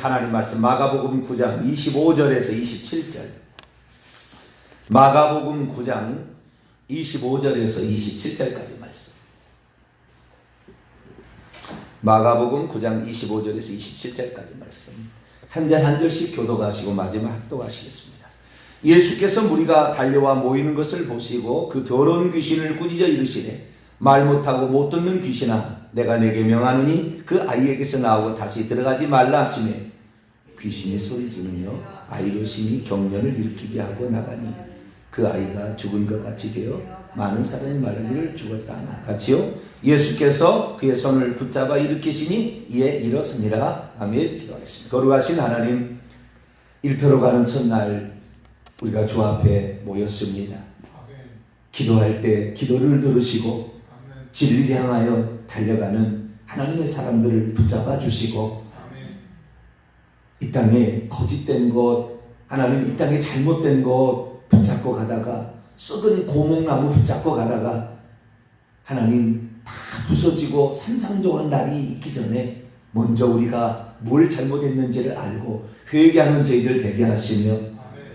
하나님 말씀 마가복음 9장 25절에서 27절. 마가복음 9장 25절에서 27절까지 말씀. 마가복음 9장 25절에서 27절까지 말씀. 한절한 절씩 교도하시고 마지막 합독하시겠습니다. 예수께서 무리가 달려와 모이는 것을 보시고 그 더러운 귀신을 꾸짖어 이르시되 말 못하고 못 듣는 귀신아 내가 내게 명하노니 그 아이에게서 나오고 다시 들어가지 말라 하시매 귀신이 소리지르며 아이로 심히 경련을 일으키게 하고 나가니 그 아이가 죽은 것 같이 되어 많은 사람이 말하기를 죽었다 하나. 같이요 예수께서 그의 손을 붙잡아 일으키시니 이에 일어서니라. 아멘. 기도하겠습니다. 거룩하신 하나님 일터로 가는 첫날 우리가 주 앞에 모였습니다. 기도할 때 기도를 들으시고 진리를 향하여 달려가는 하나님의 사람들을 붙잡아 주시고 이 땅에 거짓된 것 하나님 이 땅에 잘못된 것 붙잡고 가다가 썩은 고목나무 붙잡고 가다가 하나님 다 부서지고 산산조각 날이 있기 전에 먼저 우리가 뭘 잘못했는지를 알고 회개하는 저희들 되게 하시며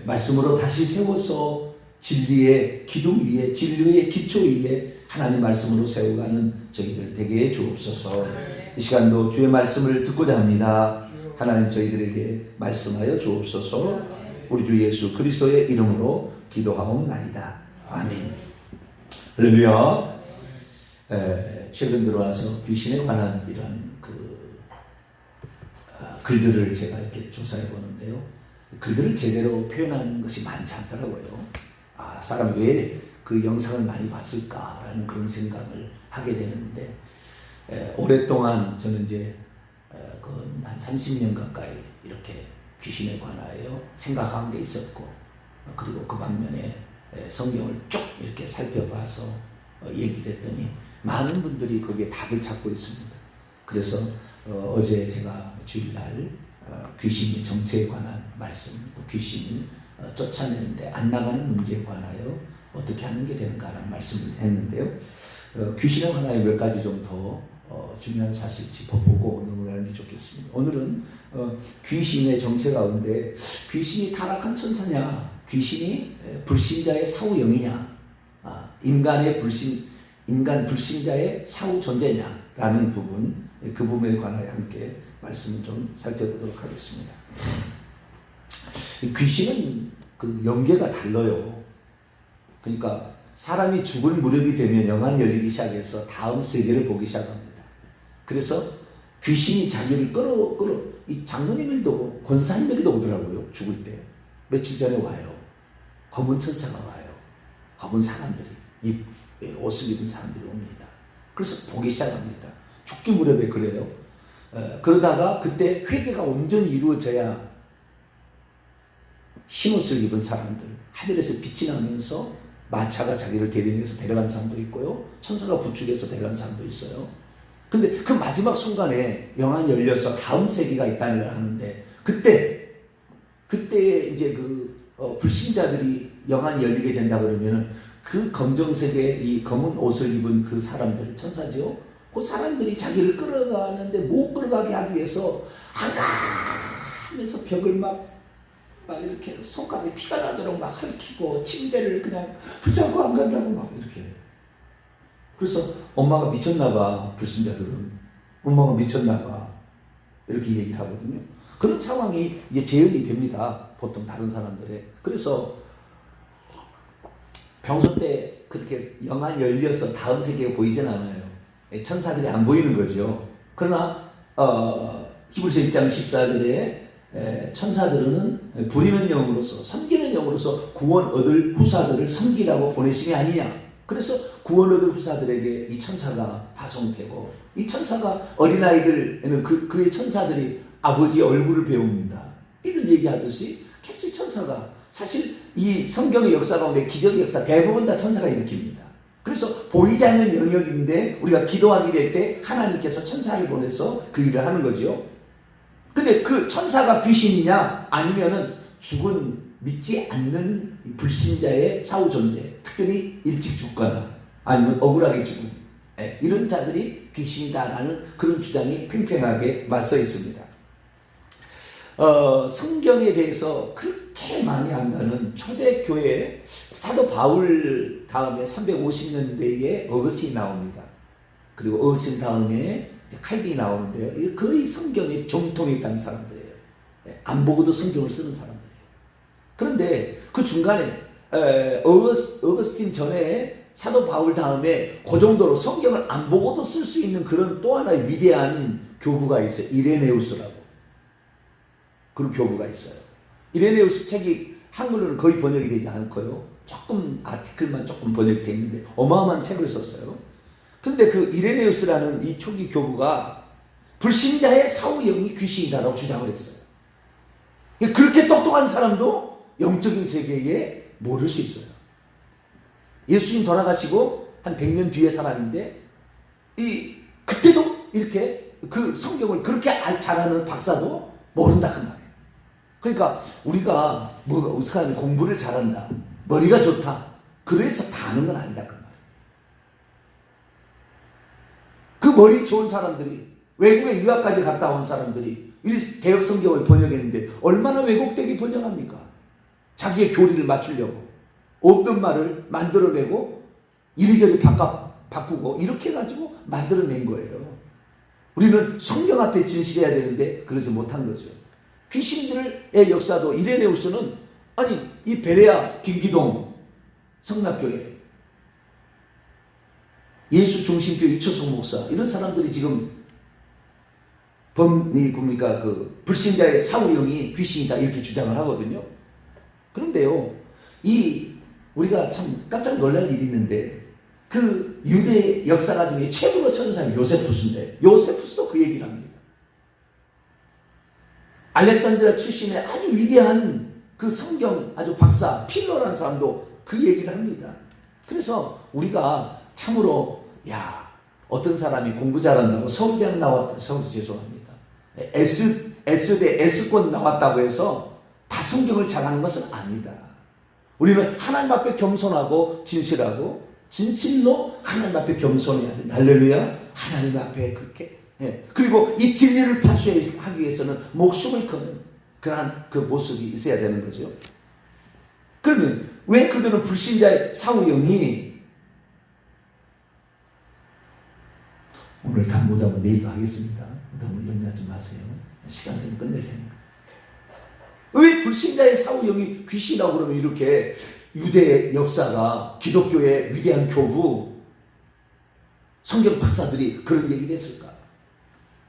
말씀으로 다시 세워서 진리의 기둥 위에 진리의 기초 위에 하나님 말씀으로 세워가는 저희들 되게 해 주옵소서. 이 시간도 주의 말씀을 듣고자 합니다. 하나님 저희들에게 말씀하여 주옵소서. 우리 주 예수 그리스도의 이름으로 기도하옵나이다. 아멘. 할렐루야. 에, 최근 들어와서 귀신에 관한 이런 그 아, 글들을 제가 이렇게 조사해 보는데요. 글들을 제대로 표현한 것이 많지 않더라고요. 아, 사람이 왜그 영상을 많이 봤을까라는 그런 생각을 하게 되는데 에, 오랫동안 저는 이제 그 한 30년 가까이 이렇게 귀신에 관하여 생각한 게 있었고 어, 그리고 그 방면에 에, 성경을 쭉 이렇게 살펴봐서 어, 얘기를 했더니 많은 분들이 거기에 답을 찾고 있습니다. 그래서 어, 제 제가 주일날 어, 귀신의 정체에 관한 말씀, 또 귀신을 어, 쫓아내는데 안 나가는 문제에 관하여 어떻게 하는 게 되는가라는 말씀을 했는데요. 어, 귀신에 관하여 몇 가지 좀더 어, 중요한 사실 짚어보고 넘어가는 게 좋겠습니다. 오늘은 어, 귀신의 정체 가운데 귀신이 타락한 천사냐, 귀신이 에, 불신자의 사후 영이냐, 아, 인간의 불신 인간 불신자의 사후 존재냐라는 부분 그 부분에 관하여 함께 말씀을 좀 살펴보도록 하겠습니다. 귀신은 그 연계가 달라요. 그러니까 사람이 죽을 무렵이 되면 영안 열리기 시작해서 다음 세계를 보기 시작합니다. 그래서 귀신이 자기를 끌어 끌어 이 장로님들도 권사님들도 오더라고요 죽을 때 며칠 전에 와요 검은 천사가 와요 검은 사람들이 이 옷을 입은 사람들이 옵니다. 그래서 보기 시작합니다. 죽기 무렵에 그래요. 어, 그러다가 그때 회개가 온전히 이루어져야 흰옷을 입은 사람들 하늘에서 빛이 나면서 마차가 자기를 대리해서 데려간 사람도 있고요. 천사가 부축해서 데려간 사람도 있어요. 근데 그 마지막 순간에 영안이 열려서 다음 세계가 있다는 걸 하는데 그때 그때 이제 그 어, 불신자들이 영안이 열리게 된다 그러면은 그 검정색의 이 검은 옷을 입은 그 사람들 천사지요. 그 사람들이 자기를 끌어가는데 못 끌어가게 하기 위해서 한가하면서 벽을 막, 막 이렇게 손가락에 피가 나도록 막 헐키고 침대를 그냥 붙잡고 안 간다고 막 이렇게. 그래서 엄마가 미쳤나봐 불신자들은 엄마가 미쳤나봐 이렇게 얘기를 하거든요. 그런 상황이 이제 재현이 됩니다. 보통 다른 사람들의. 그래서 평소 때 그렇게 영안 열려서 다음 세계가 보이진 않아요. 예, 천사들이 안 보이는 거죠. 그러나 어, 히브리서 1장 14절에 에, 천사들은 부리는 영으로서 섬기는 영으로서 구원 얻을 후사들을 섬기라고 보내심이 아니냐. 그래서 구원 얻을 후사들에게 이 천사가 파송되고 이 천사가 어린아이들에는 그, 그의 천사들이 아버지 얼굴을 배웁니다. 이런 얘기하듯이 계속 천사가 사실 이 성경의 역사 가운데 기적의 역사 대부분 다 천사가 일으킵니다. 그래서 보이지 않는 영역인데 우리가 기도하게 될 때 하나님께서 천사를 보내서 그 일을 하는 거죠. 근데 그 천사가 귀신이냐 아니면은 죽은 믿지 않는 불신자의 사후 존재, 특별히 일찍 죽거나 아니면 억울하게 죽은 예, 이런 자들이 귀신이다라는 그런 주장이 팽팽하게 맞서 있습니다. 어, 성경에 대해서 그렇게 많이 안다는 초대교회 사도 바울 다음에 350년대에 어거스틴이 나옵니다. 그리고 어거스틴 다음에 칼빈이 나오는데요. 거의 성경의 정통에 있다는 사람들이에요. 예, 안 보고도 성경을 쓰는 사람들이에요. 그런데 그 중간에 어거스틴 전에 사도 바울 다음에 그 정도로 성경을 안 보고도 쓸 수 있는 그런 또 하나의 위대한 교부가 있어요. 이레네우스라고. 그런 교부가 있어요. 이레네우스 책이 한글로는 거의 번역이 되지 않고요. 조금 아티클만 조금 번역되어 있는데 어마어마한 책을 썼어요. 근데 그 이레네우스라는 이 초기 교부가 불신자의 사후 영이 귀신이다라고 주장을 했어요. 그렇게 똑똑한 사람도 영적인 세계에 모를 수 있어요. 예수님 돌아가시고 한 100년 뒤의 사람인데 이 그때도 이렇게 그 성경을 그렇게 알- 잘하는 박사도 모른다 그 말이에요. 그러니까 우리가 뭐 사람이 공부를 잘한다, 머리가 좋다, 그래서 다 아는 건 아니다 그 말이에요. 그 머리 좋은 사람들이 외국에 유학까지 갔다 온 사람들이 이 대역 성경을 번역했는데 얼마나 왜곡되게 번역합니까? 자기의 교리를 맞추려고 없던 말을 만들어내고 이리저리 바꿔 바꾸고 이렇게 가지고 만들어낸 거예요. 우리는 성경 앞에 진실해야 되는데 그러지 못한 거죠. 귀신들의 역사도 이레네우스는 아니 이 베레아 김기동 성납교회 예수 중심교 이초성 목사 이런 사람들이 지금 범이 뭡니까 그 불신자의 사후영이 귀신이다 이렇게 주장을 하거든요. 그런데요 이 우리가 참 깜짝 놀랄 일이 있는데 그 유대 역사가 중에 최고로 쳐준 사람이 요세푸스인데 요세푸스도 그 얘기를 합니다. 알렉산드라 출신의 아주 위대한 그 성경 아주 박사 필러라는 사람도 그 얘기를 합니다. 그래서 우리가 참으로 야 어떤 사람이 공부 잘한다고 서울대학 나왔다 서울 죄송합니다. S S대 S권 나왔다고 해서 다 성경을 잘하는 것은 아니다. 우리는 하나님 앞에 겸손하고 진실하고 진실로 하나님 앞에 겸손해야 돼. 할렐루야. 하나님 앞에 그렇게. 예. 그리고 이 진리를 파수하기 위해서는 목숨을 거는 그러한 그 모습이 있어야 되는 거죠. 그러면 왜 그들은 불신자의 사후영이 오늘 다 못하고 내일 하겠습니다. 너무 염려하지 마세요. 시간 되면 끝낼 테니까. 왜 불신자의 사후영이 귀신이라고 그러면 이렇게 유대 역사가 기독교의 위대한 교부 성경 박사들이 그런 얘기를 했을까?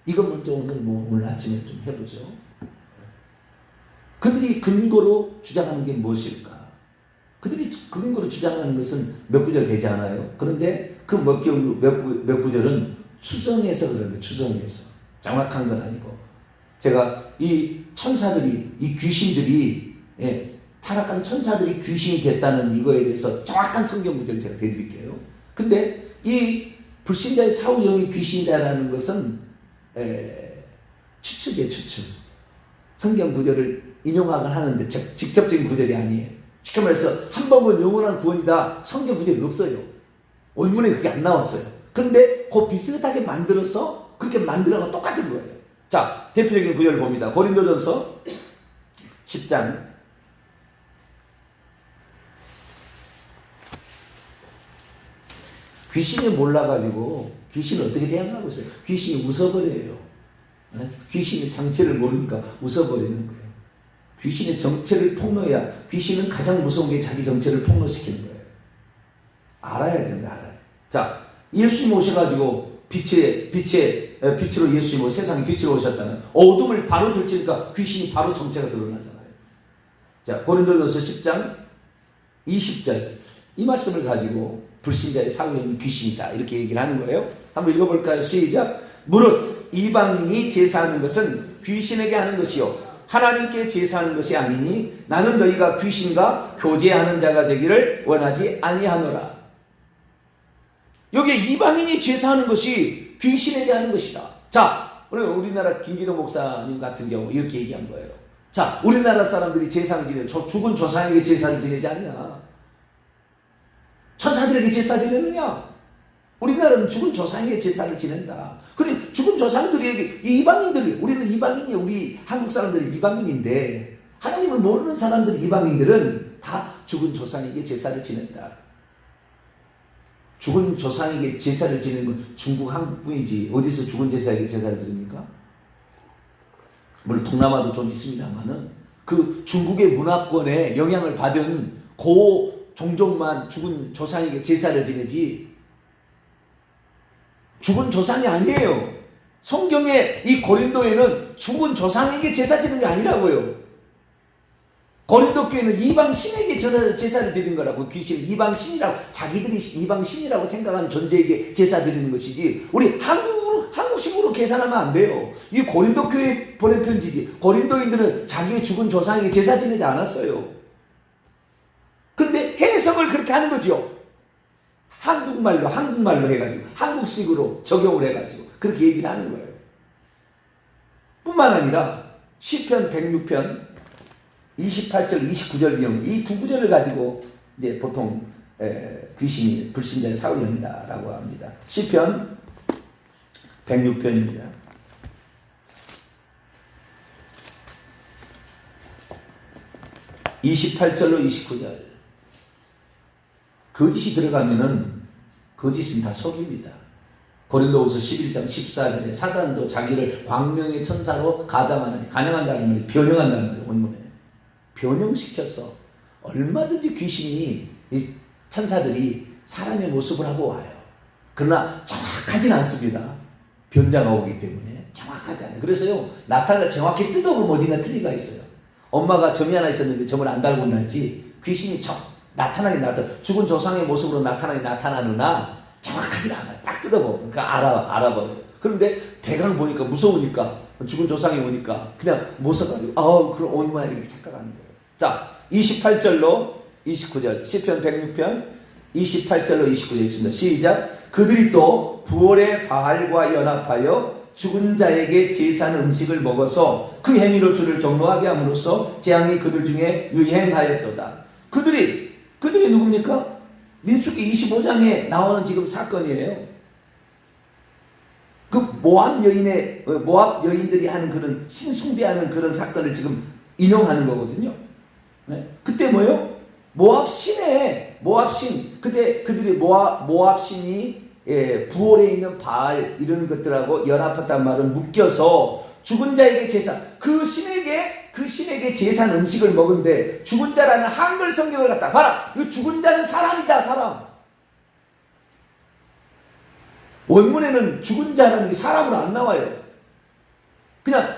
이것 먼저 오늘 뭐 오늘 아침에 좀 해보죠. 그들이 근거로 주장하는 게 무엇일까? 그들이 근거로 주장하는 것은 몇 구절 되지 않아요. 그런데 그 몇, 몇, 구- 몇 구절은 추정해서 그런 거예요. 추정해서. 정확한 건 아니고. 제가 이 천사들이, 이 귀신들이, 예, 타락한 천사들이 귀신이 됐다는 이거에 대해서 정확한 성경 구절을 제가 대드릴게요. 근데 이 불신자의 사후영이 귀신이다라는 것은 에, 추측이에요, 추측. 성경 구절을 인용하긴 하는데 즉, 직접적인 구절이 아니에요. 쉽게 말해서 한 번은 영원한 구원이다. 성경 구절이 없어요. 원문에 그게 안 나왔어요. 그런데 그 비슷하게 만들어서 그렇게 만들어가 똑같은 거예요. 자, 대표적인 구절을 봅니다. 고린도전서 10장 귀신이 몰라가지고 귀신을 어떻게 대항하고 있어요? 귀신이 웃어버려요. 예? 귀신의 정체를 모르니까 웃어버리는 거예요. 귀신의 정체를 폭로해야 귀신은 가장 무서운 게 자기 정체를 폭로시키는 거예요. 알아야 된다, 알아요. 자, 예수님 오셔가지고 빛의, 빛의, 에, 빛으로 예수님 오 세상에 빛으로 오셨잖아요. 어둠을 바로 들치니까 귀신이 바로 정체가 드러나잖아요. 자, 고린도전서 10장 20절. 이 말씀을 가지고 불신자의 사후에는 귀신이다. 이렇게 얘기를 하는 거예요. 한번 읽어볼까요? 시작. 무릇 이방인이 제사하는 것은 귀신에게 하는 것이요. 하나님께 제사하는 것이 아니니 나는 너희가 귀신과 교제하는 자가 되기를 원하지 아니하노라. 여기 이방인이 제사하는 것이 귀신에게 하는 것이다. 자, 우리 우리나라 김기도 목사님 같은 경우 이렇게 얘기한 거예요. 자, 우리나라 사람들이 제사를 지내, 조- 죽은 조상에게 제사를 지내지 않냐? 천사들에게 제사 지내느냐? 우리나라는 죽은 조상에게 제사를 지낸다. 그래 죽은 조상들에게 이 이방인들 우리는 이방인이 우리 한국 사람들이 이방인인데 하나님을 모르는 사람들 이방인들은 다 죽은 조상에게 제사를 지낸다. 죽은 조상에게 제사를 지내는 건 중국 한국뿐이지 어디서 죽은 제사에게 제사를 드립니까? 물론 동남아도 좀 있습니다만은 그 중국의 문화권에 영향을 받은 고 종족만 죽은 조상에게 제사를 지내지 죽은 조상이 아니에요. 성경에 이 고린도에는 죽은 조상에게 제사 지는 게 아니라고요. 고린도 교회는 이방 신에게 제사- 제사를 드리는 거라고 귀신 이방 신이라고 자기들이 이방 신이라고 생각하는 존재에게 제사 드리는 것이지 우리 한국으로 한국식으로 계산하면 안 돼요. 이 고린도 교회 보낸 편지지 고린도인들은 자기의 죽은 조상에게 제사 지내지 않았어요. 그런데 해석을 그렇게 하는 거죠. 한국말로 한국말로 해가지고 한국식으로 적용을 해가지고 그렇게 얘기를 하는 거예요. 뿐만 아니라 시편 106편 28절 29절 경우 이두 구절을 가지고 이제 보통 에, 귀신이 불신자의 사울령이다라고 합니다. 시편 106편입니다. (28절로 29절) 거짓이 들어가면은 거짓은 다 속입니다. 고린도후서 11장 14절에 사단도 자기를 광명의 천사로 가장하는 가능한다는 말이 변형한다는 말이에요. 원문에 변형시켜서 얼마든지 귀신이 이 천사들이 사람의 모습을 하고 와요. 그러나 정확하진 않습니다. 변자가 오기 때문에 정확하지 않아요. 그래서요 나타나 정확히 뜯어보면 어딘가 틀리가 있어요. 엄마가 점이 하나 있었는데 점을 안 달고 날지 귀신이 정 나타나게 나타 죽은 조상의 모습으로 나타나게 나타나느나 정확하지 않아요. 딱 뜯어보면 그러니까 알아 알아버려요. 그런데 대강 보니까 무서우니까 죽은 조상이 오니까 그냥 못 써가지고 아 그럼 온 모양 이렇게 착각하는 거예요. 자 28절로 29절 시편 106편 28절로 29절 있습니다. 시작 그들이 또 부월의 바알과 연합하여 죽은 자에게 제사한 음식을 먹어서 그 행위로 주를 경노하게 함으로써 재앙이 그들 중에 유행하였도다. 그들이 그들이 누굽니까? 민수기 25장에 나오는 지금 사건이에요. 그 모압 여인의 어, 모압 여인들이 하는 그런 신숭배하는 그런 사건을 지금 인용하는 거거든요. 네? 그때 뭐요? 모압 신에 모압 신 그때 그들이 모압 모압 신이 예, 부월에 있는 바알 이런 것들하고 연합했단 말은 묶여서 죽은 자에게 제사 그 신에게 그 신에게 제사한 음식을 먹은데 죽은 자라는 한글 성경을 갖다 봐라 이 죽은 자는 사람이다 사람 원문에는 죽은 자라는 게 사람으로 안 나와요 그냥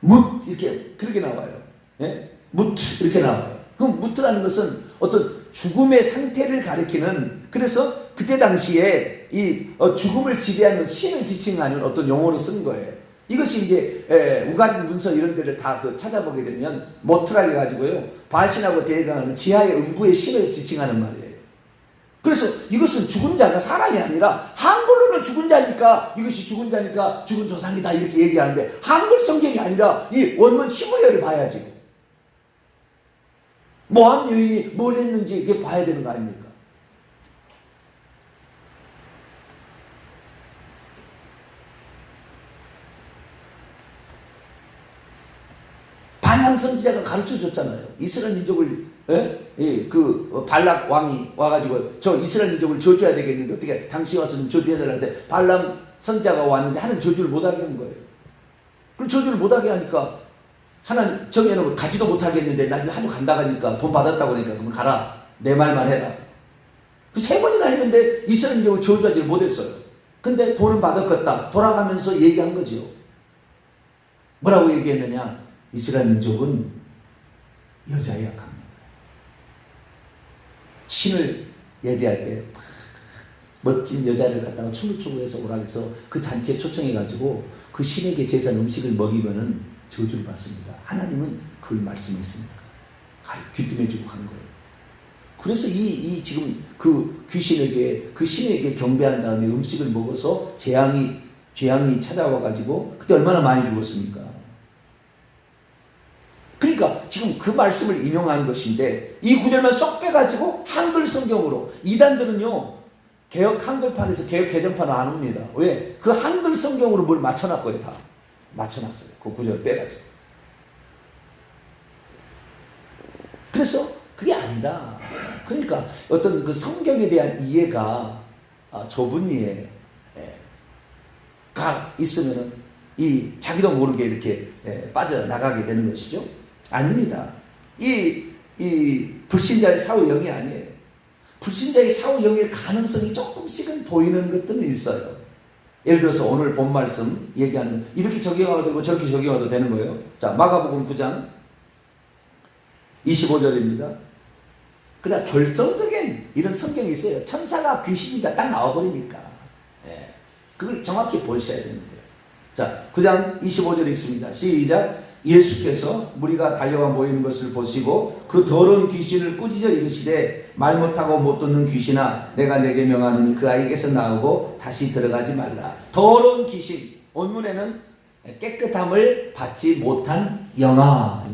묻 이렇게 그렇게 나와요 예? 묻 이렇게 나와요 그럼 묻라는 것은 어떤 죽음의 상태를 가리키는 그래서 그때 당시에 이 어, 죽음을 지배하는 신을 지칭하는 어떤 용어로 쓴 거예요. 이것이 이제 에, 우가디 문서 이런 데를 다 그 찾아보게 되면 모트라게 가지고요 발신하고 대강하는 지하의 음부의 신을 지칭하는 말이에요. 그래서 이것은 죽은 자가 사람이 아니라 한글로는 죽은 자니까 이것이 죽은 자니까 죽은 조상이다 이렇게 얘기하는데 한글 성경이 아니라 이 원문 히브리어를 봐야지. 모함 여인이 뭘 했는지 이게 봐야 되는 거 아닙니까? 발람 선지자가 가르쳐 줬잖아요. 이스라엘 민족을 예? 예, 그 어, 발락 왕이 와가지고 저 이스라엘 민족을 저주해야 되겠는데 어떻게 당시 와서 좀 저주해야 되는데 발람 선지자가 왔는데 하는 저주를 못하게 한 거예요. 그럼 저주를 못하게 하니까 하나님 정해놓고 가지도 못하겠는데 나 하도 간다 가니까 돈 받았다고 그러니까 그럼 가라. 내 말만 해라. 그 세 번이나 했는데 이스라엘 민족을 저주하지 못했어요. 근데 돈은 받았겠다. 돌아가면서 얘기한 거지요. 뭐라고 얘기했느냐? 이스라엘 민족은 여자에 약합니다. 신을 예배할 때 멋진 여자를 갖다가 춤을 추고 해서 오라 해서 그 단체에 초청해가지고 그 신에게 제사한 음식을 먹이면은 저주를 받습니다. 하나님은 그 말씀했습니다. 귀뜸해주고 간 거예요. 그래서 이, 이 지금 그 귀신에게 그 신에게 경배한 다음에 음식을 먹어서 재앙이 재앙이 찾아와 가지고 그때 얼마나 많이 죽었습니까? 그러니까 지금 그 말씀을 인용한 것인데 이 구절만 쏙 빼가지고 한글 성경으로 이단들은요 개혁 한글판에서 개혁 개정판은 안 옵니다. 왜? 그 한글 성경으로 뭘 맞춰놨고요, 다. 맞춰놨어요. 그 구절 빼가지고. 그래서 그게 아니다. 그러니까 어떤 그 성경에 대한 이해가 아, 좁은 이해, 예, 가 있으면은 이 자기도 모르게 이렇게 예, 빠져나가게 되는 것이죠. 아닙니다. 이, 이 불신자의 사후영이 아니에요. 불신자의 사후영일 가능성이 조금씩은 보이는 것들은 있어요. 예를 들어서 오늘 본 말씀 얘기하는 이렇게 적용하도 되고 저렇게 적용하도 되는 거예요. 자, 마가복음 9장 25절입니다. 그러나 결정적인 이런 성경이 있어요. 천사가 귀신이다 딱 나와버리니까. 예. 그걸 정확히 보셔야 되는데요. 자, 9장 25절 읽습니다. 시작. 예수께서 무리가 달려와 모이는 것을 보시고 그 더러운 귀신을 꾸짖어 이르시되 말 못하고 못 듣는 귀신아 내가 내게 명하느니 그 아이에게서 나오고 다시 들어가지 말라. 더러운 귀신 원문에는 깨끗함을 받지 못한 영아.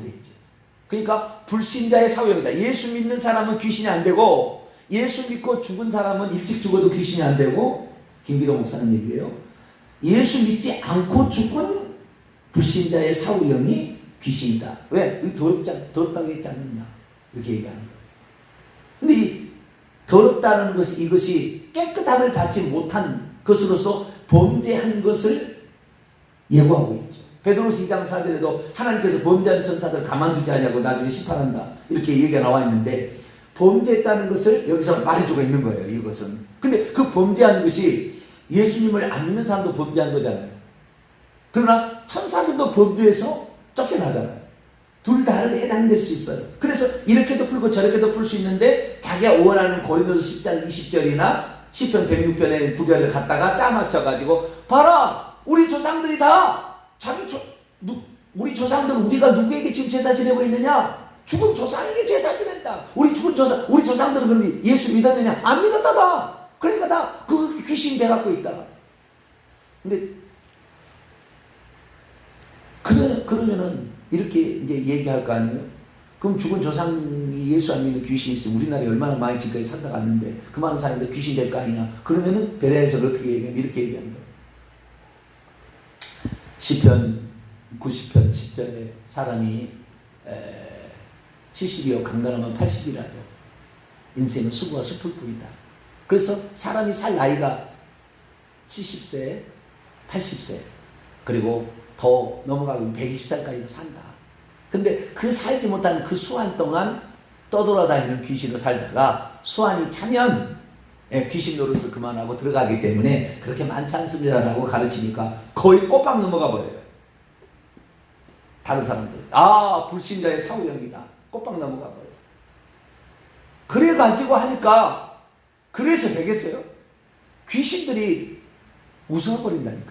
그러니까 불신자의 사회입니다. 예수 믿는 사람은 귀신이 안 되고 예수 믿고 죽은 사람은 일찍 죽어도 귀신이 안 되고 김기도 목사님 얘기예요. 예수 믿지 않고 죽은 불신자의 사후영이 귀신이다. 왜? 이 더럽지, 않- 더럽다고 했지 않느냐. 이렇게 얘기하는 거예요. 근데 이 더럽다는 것이 이것이 깨끗함을 받지 못한 것으로서 범죄한 것을 예고하고 있죠. 베드로스 2장 4절에도 하나님께서 범죄한 천사들 가만두지 않냐고 나중에 심판한다. 이렇게 얘기가 나와 있는데 범죄했다는 것을 여기서 말해주고 있는 거예요. 이것은. 근데 그 범죄한 것이 예수님을 안 믿는 사람도 범죄한 거잖아요. 그러나 천사들도 범죄해서 쫓겨나잖아요. 둘 다를 해당될 수 있어요. 그래서 이렇게도 풀고 저렇게도 풀 수 있는데 자기가 원하는 고린도서 10장 20절이나 10편 106편의 구절을 갖다가 짜맞춰가지고 봐라 우리 조상들이 다 자기 조, 누, 우리 조상들은 우리가 누구에게 지금 제사 지내고 있느냐? 죽은 조상에게 제사 지낸다. 우리 죽은 조상, 우리 조상들은 그럼 예수 믿었느냐? 안 믿었다 다. 그러니까 다 그 귀신이 돼갖고 있다. 근데 그래, 그러면은 이렇게 이제 얘기할 거 아니에요? 그럼 죽은 조상이 예수 안 믿는 귀신이 있으면 우리나라에 얼마나 많이 지금까지 살다 갔는데 그 많은 사람들 귀신 될 거 아니냐? 그러면은 베레아에서 어떻게 얘기하면 이렇게 얘기하는 거예요. 시편 90편 10절에 사람이 에, 70이요 강건하면 80이라도 인생은 수고가 슬플 뿐이다. 그래서 사람이 살 나이가 70세, 80세 그리고 더 넘어가면 120살까지 산다. 근데 그 살지 못한 그 수한 동안 떠돌아다니는 귀신으로 살다가 수한이 차면 예, 귀신 노릇을 그만하고 들어가기 때문에 그렇게 많지 않습니다라고 가르치니까 거의 꼬박 넘어가 버려요. 다른 사람들. 아, 불신자의 사후형이다. 꼬박 넘어가 버려요. 그래가지고 하니까 그래서 되겠어요? 귀신들이 웃어버린다니까요.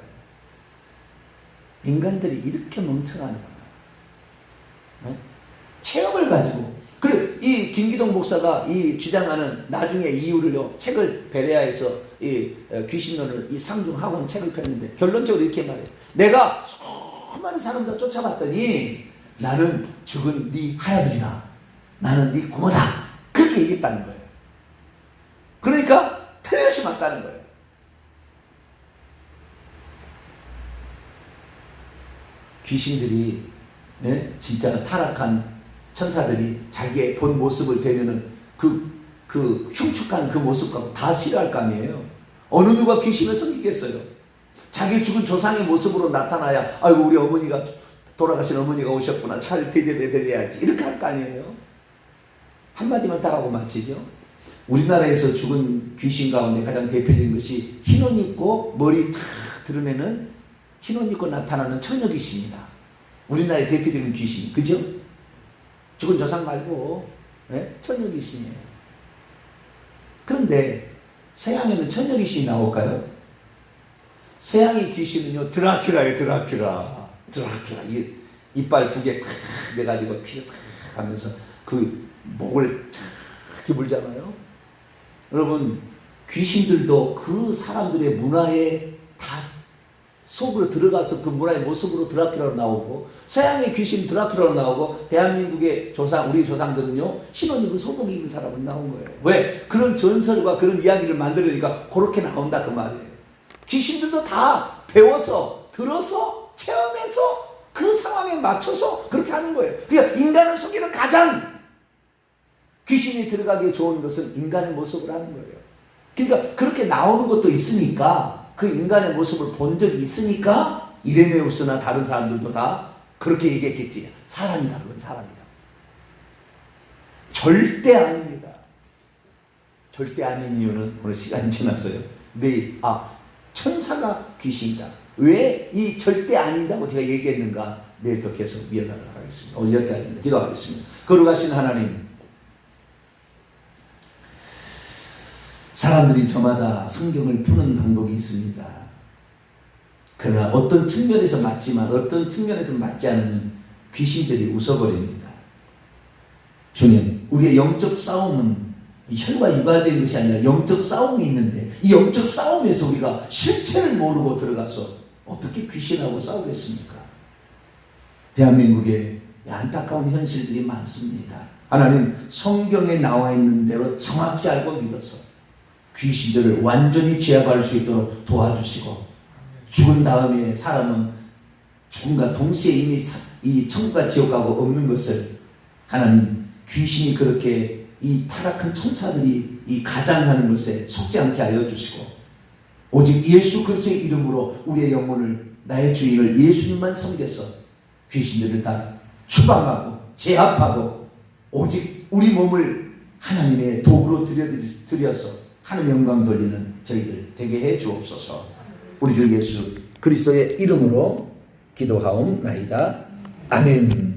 인간들이 이렇게 멍청하는구나. 네? 체험을 가지고. 그래, 이 김기동 목사가 이 주장하는 나중에 이유를요, 책을 베레아에서 이 어, 귀신론을 이 상중하고 책을 폈는데 결론적으로 이렇게 말해요. 내가 수많은 사람들 쫓아봤더니 나는 죽은 네 할아버지다. 나는 네 고모다. 그렇게 얘기했다는 거예요. 그러니까 틀림없이 맞다는 거예요. 귀신들이 네? 진짜 타락한 천사들이 자기의 본 모습을 되면은 그, 그 흉측한 그 모습과 다 싫어할 거 아니에요. 어느 누가 귀신을 섬기겠어요? 자기 죽은 조상의 모습으로 나타나야 아이고 우리 어머니가 돌아가신 어머니가 오셨구나 차를 대접해드려야지 이렇게 할 거 아니에요. 한마디만 따라하고 마치죠. 우리나라에서 죽은 귀신 가운데 가장 대표적인 것이 흰 옷 입고 머리 탁 드러내는 흰옷 입고 나타나는 처녀 귀신이다. 우리나라의 대표적인 귀신, 그죠? 죽은 조상 말고 네? 처녀 귀신이에요. 그런데 서양에는 처녀 귀신이 나올까요? 서양의 귀신은요 드라큘라예요 드라큘라 드라큘라 이, 이빨 두 개 탁 내가지고 피를 탁 하면서 그 목을 탁 기불잖아요. 여러분 귀신들도 그 사람들의 문화에 다 속으로 들어가서 그 문화의 모습으로 드라큘라로 나오고 서양의 귀신 드라큘라로 나오고 대한민국의 조상 우리 조상들은요 신혼 입은 소복 입은 사람으로 나온 거예요. 왜 그런 전설과 그런 이야기를 만들으니까 그렇게 나온다 그 말이에요. 귀신들도 다 배워서 들어서 체험해서 그 상황에 맞춰서 그렇게 하는 거예요. 그러니까 인간을 속이는 가장 귀신이 들어가기에 좋은 것은 인간의 모습을 하는 거예요. 그러니까 그렇게 나오는 것도 있으니까 그 인간의 모습을 본 적이 있으니까 이레네우스나 다른 사람들도 다 그렇게 얘기했겠지. 사람이다. 그건 사람이다. 절대 아닙니다. 절대 아닌 이유는 오늘 시간이 지났어요. 내일 아 천사가 귀신이다. 왜 이 절대 아닌다고 제가 얘기했는가? 내일 또 계속 이어가도록 하겠습니다. 오늘 여기까지입니다. 기도하겠습니다. 거룩하신 하나님 사람들이 저마다 성경을 푸는 방법이 있습니다. 그러나 어떤 측면에서 맞지만 어떤 측면에서 맞지 않으면 귀신들이 웃어버립니다. 주님, 우리의 영적 싸움은 이 혈과 육아가 되는 것이 아니라 영적 싸움이 있는데 이 영적 싸움에서 우리가 실체를 모르고 들어가서 어떻게 귀신하고 싸우겠습니까? 대한민국에 안타까운 현실들이 많습니다. 하나님 성경에 나와 있는 대로 정확히 알고 믿어서 귀신들을 완전히 제압할 수 있도록 도와주시고 죽은 다음에 사람은 죽음과 동시에 이미 사- 이 천국과 지옥하고 없는 것을 하나님 귀신이 그렇게 이 타락한 천사들이 이 가장하는 것에 속지 않게 하여 주시고 오직 예수 그리스도의 이름으로 우리의 영혼을 나의 주인을 예수님만 섬겨서 귀신들을 다 추방하고 제압하고 오직 우리 몸을 하나님의 도구로 드려서 하나님 영광 돌리는 저희들 되게 해 주옵소서. 우리 주 예수 그리스도의 이름으로 기도하옵나이다. 아멘.